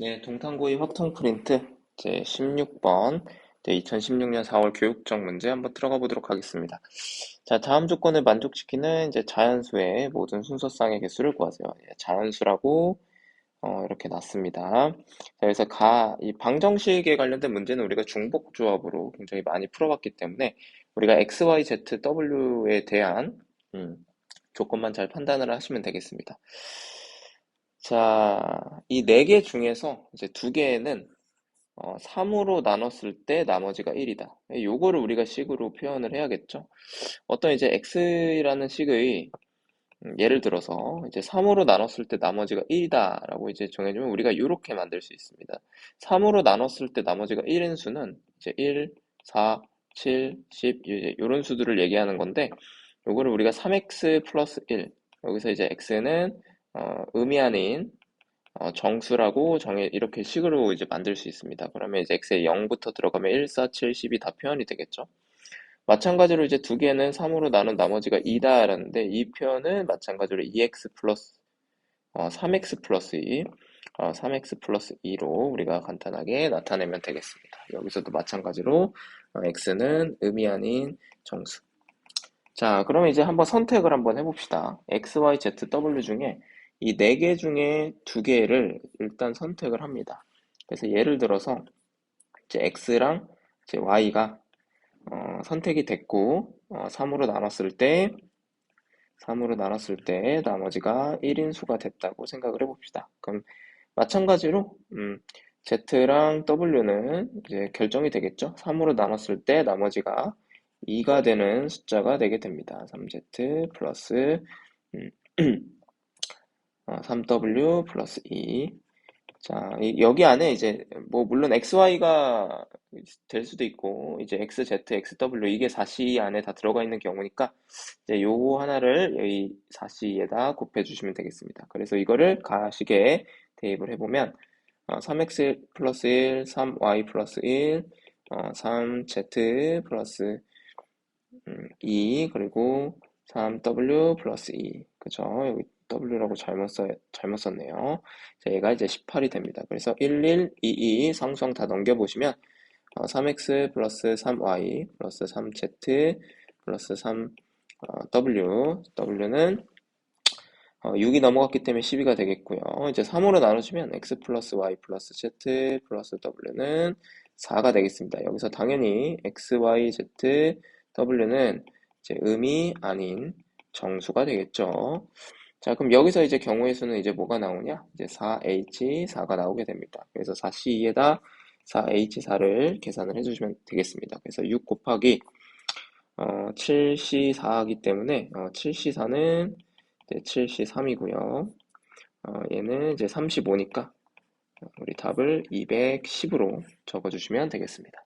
네, 동탄고의 확통 프린트 제 16번 네, 2016년 4월 교육적 문제 한번 들어가 보도록 하겠습니다. 자, 다음 조건을 만족시키는 이제 자연수의 모든 순서쌍의 개수를 구하세요. 예, 자연수라고 어, 이렇게 놨습니다. 자, 그래서 가, 이 방정식에 관련된 문제는 우리가 중복 조합으로 굉장히 많이 풀어봤기 때문에 우리가 x, y, z, w에 대한 음, 조건만 잘 판단을 하시면 되겠습니다. 자, 이 네 개 중에서 이제 두 개는 어, 3으로 나눴을 때 나머지가 1이다. 요거를 우리가 식으로 표현을 해야겠죠. 어떤 이제 x라는 식의 음, 예를 들어서 이제 3으로 나눴을 때 나머지가 1이다라고 이제 정해주면 우리가 이렇게 만들 수 있습니다. 3으로 나눴을 때 나머지가 1인 수는 이제 1, 4, 7, 10 이제 이런 수들을 얘기하는 건데 요거를 우리가 3x 플러스 1 여기서 이제 x는 어, 의미 아닌 어, 정수라고 정해 이렇게 식으로 이제 만들 수 있습니다. 그러면 이제 x에 0부터 들어가면 1, 4, 7, 10이 다 표현이 되겠죠. 마찬가지로 이제 두 개는 3으로 나눈 나머지가 2다라는데 이 표현은 마찬가지로 2x 플러스 어, 3x 플러스 2 어, 3x 플러스 2로 우리가 간단하게 나타내면 되겠습니다. 여기서도 마찬가지로 어, x는 의미 아닌 정수 자 그러면 이제 한번 선택을 한번 해봅시다. x, y, z, w 중에 이 네 개 중에 두 개를 일단 선택을 합니다. 그래서 예를 들어서 이제 x랑 이제 y가 어, 선택이 됐고 어, 3으로 나눴을 때 3으로 나눴을 때 나머지가 1인 수가 됐다고 생각을 해봅시다. 그럼 마찬가지로 음, Z랑 W는 이제 결정이 되겠죠. 3으로 나눴을 때 나머지가 2가 되는 숫자가 되게 됩니다. 3Z 플러스 음, 3W 어, 플러스 2. 자, 여기 안에 이제 뭐 물론 XY가 될 수도 있고 이제 XZ, XW 이게 4C 안에 다 들어가 있는 경우니까 이제 요거 하나를 여기 4C에다 곱해 주시면 되겠습니다. 그래서 이거를 가식에 대입을 해보면 어, 3X 플러스 1, 3Y 플러스 1, 어, 3Z 플러스 음, 2 그리고 3W 플러스 2 그죠? 여기 W라고 잘못, 써, 잘못 썼네요. 자, 얘가 이제 18이 됩니다. 그래서 1, 1, 2, 2 상수항 다 넘겨보시면 어, 3x 플러스 3y 플러스 3z 플러스 3w 어, w는 어, 6이 넘어갔기 때문에 12가 되겠고요. 이제 3으로 나눠주면 x 플러스 y 플러스 z 플러스 w는 4가 되겠습니다. 여기서 당연히 x, y, z, w는 이제 음이 아닌 정수가 되겠죠. 자, 그럼 여기서 이제 경우의 수는 이제 뭐가 나오냐? 이제 4H4가 나오게 됩니다. 그래서 4C2에다 4H4를 계산을 해주시면 되겠습니다. 그래서 6 곱하기 어, 7C4이기 때문에 어, 7C4는 7C3이고요. 어, 얘는 이제 35니까 우리 답을 210으로 적어주시면 되겠습니다.